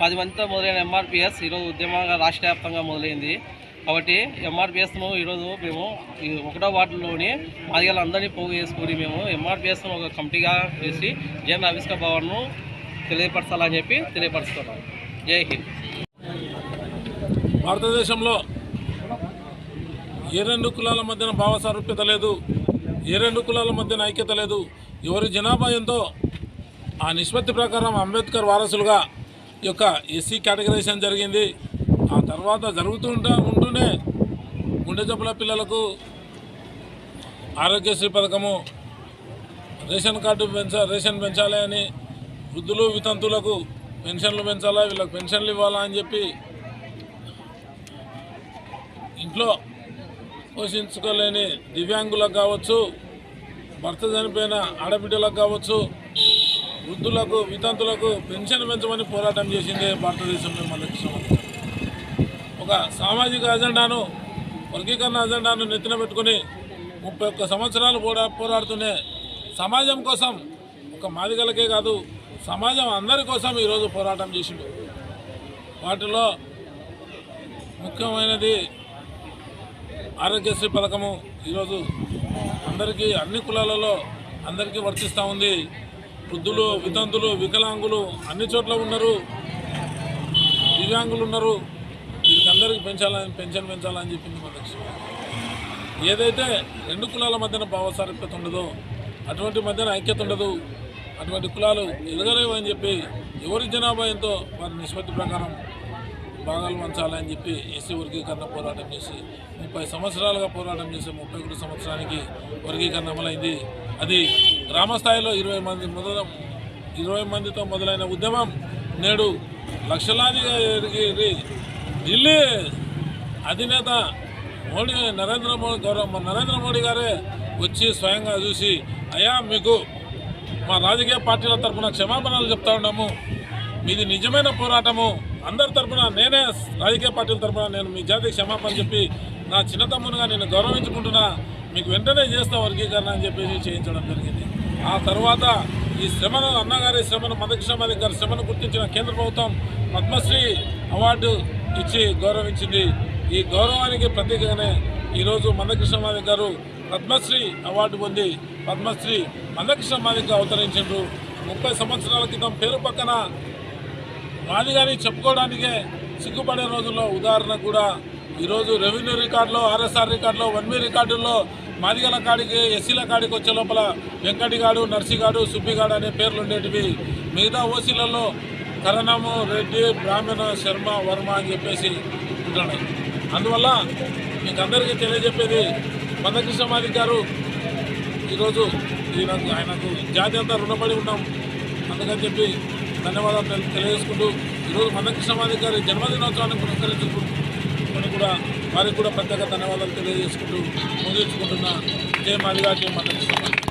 పది మందితో మొదలైన ఎంఆర్పిఎస్ ఈరోజు ఉద్యమంగా రాష్ట్ర వ్యాప్తంగా మొదలైంది. కాబట్టి ఎంఆర్పిఎస్ను ఈరోజు మేము ఒకటో వార్డులోని మాదిగల అందరినీ పోగు చేసుకుని మేము ఎంఆర్పిఎస్ను ఒక కమిటీగా వేసి జన్ ఆవిష్క భవన్ను తెలియపరచాలని చెప్పి తెలియపరుస్తున్నాం. జై హింద్. భారతదేశంలో ఏ రెండు కులాల మధ్యన భావ సారూప్యత లేదు ఏ రెండు కులాల మధ్యన ఐక్యత లేదు. ఎవరి జనాభా ఎంతో ఆ నిష్పత్తి ప్రకారం అంబేద్కర్ వారసులుగా ఈ యొక్క ఎస్సీ కేటగరైజేషన్ జరిగింది. ఆ తర్వాత జరుగుతుంటా ఉంటూనే గుండె జబ్బుల పిల్లలకు ఆరోగ్యశ్రీ పథకము రేషన్ కార్డు పెంచ రేషన్ పెంచాలి అని వృద్ధులు వితంతులకు పెన్షన్లు పెంచాలా వీళ్ళకి పెన్షన్లు ఇవ్వాలా అని చెప్పి ఇంట్లో పోషించుకోలేని దివ్యాంగులకు కావచ్చు భర్త చనిపోయిన ఆడబిడ్డలకు కావచ్చు వృద్ధులకు వితంతులకు పెన్షన్ పెంచమని పోరాటం చేసిందే భారతదేశంలో మనకి ఒక సామాజిక అజెండాను వర్గీకరణ అజెండాను నెత్తిన పెట్టుకుని ముప్పై ఒక్క సంవత్సరాలు పోరా పోరాడుతూనే సమాజం కోసం ఒక మాదిగలకే కాదు సమాజం అందరి కోసం ఈరోజు పోరాటం చేసిండు. వాటిలో ముఖ్యమైనది ఆరోగ్యశ్రీ పథకము. ఈరోజు అందరికీ అన్ని కులాలలో అందరికీ వర్తిస్తూ ఉంది. వృద్ధులు వితంతులు వికలాంగులు అన్ని చోట్ల ఉన్నారు. దివ్యాంగులు ఉన్నారు. వీళ్ళందరికీ పెంచాలని పెన్షన్ పెంచాలని చెప్పింది మా లక్ష్యం ఏదైతే రెండు కులాల మధ్యన భావసారూప్యత ఉండదో అటువంటి మధ్యన ఐక్యత ఉండదు. అటువంటి కులాలు ఎదగలేవు అని చెప్పి ఎవరి జనాభా ఎంతో వారి నిష్పత్తి ప్రకారం భాగాలు పంచాలని చెప్పి ఎస్సీ వర్గీకరణ పోరాటం చేసి ముప్పై సంవత్సరాలుగా పోరాటం చేసి ముప్పై ఒకటి సంవత్సరానికి వర్గీకరణ అమలైంది. అది గ్రామ స్థాయిలో ఇరవై మంది మొదల ఇరవై మందితో మొదలైన ఉద్యమం నేడు లక్షలాదిగా ఎదిగి ఢిల్లీ అధినేత మోడీ నరేంద్ర మోడీ గౌరవ నరేంద్ర మోడీ గారే వచ్చి స్వయంగా చూసి అయ్యా మీకు మా రాజకీయ పార్టీల తరఫున క్షమాపణలు చెప్తా ఉన్నాము. మీది నిజమైన పోరాటము. అందరి తరఫున నేనే రాజకీయ పార్టీల తరఫున నేను మీ జాతికి క్షమాపణ చెప్పి నా చిన్న తమ్మునిగా నేను గౌరవించుకుంటున్నా మీకు వెంటనే చేస్తా వర్గీకరణ అని చెప్పేసి చేయించడం జరిగింది. ఆ తర్వాత ఈ శ్రమను అన్నగారి శ్రమను మదకృష్ణమాది గారి శ్రమను గుర్తించిన కేంద్ర ప్రభుత్వం పద్మశ్రీ అవార్డు ఇచ్చి గౌరవించింది. ఈ గౌరవానికి ప్రతీకగానే ఈరోజు మందకృష్ణమాది గారు పద్మశ్రీ అవార్డు పొంది పద్మశ్రీ మందకృష్ణమాదిగా అవతరించారు ముప్పై సంవత్సరాల క్రితం పేరు పక్కన మాది చెప్పుకోవడానికే సిగ్గుపడే రోజుల్లో ఉదాహరణ కూడా ఈరోజు రెవెన్యూ రికార్డులో ఆర్ఎస్ఆర్ రికార్డులో వన్మీ రికార్డుల్లో మాదిగల కాడికి ఎస్సీల కాడికి వచ్చే లోపల వెంకటిగాడు నర్సిగాడు సుబ్బిగాడు అనే పేర్లు ఉండేటివి. మిగతా ఓసీలలో కరణము రెడ్డి బ్రాహ్మణ శర్మ వర్మ అని చెప్పేసి ఉంటున్నాయి. అందువల్ల మీకు అందరికీ తెలియజెప్పేది మందకృష్ణ మాదిక్ గారు ఈరోజు ఈయనకు ఆయనకు జాతి అంతా రుణపడి ఉన్నాం. అందుకని చెప్పి ధన్యవాదాలు తెలి- తెలియజేసుకుంటూ ఈరోజు మందకృష్ణ గారి జన్మదినోత్సవాన్ని పురస్కరించుకుంటూ కూడా వారికి కూడా ప్రత్యేక ధన్యవాదాలు తెలియజేసుకుంటూ ముగించుకుంటున్న. జయ మాదిగా జయ మందకృష్ణ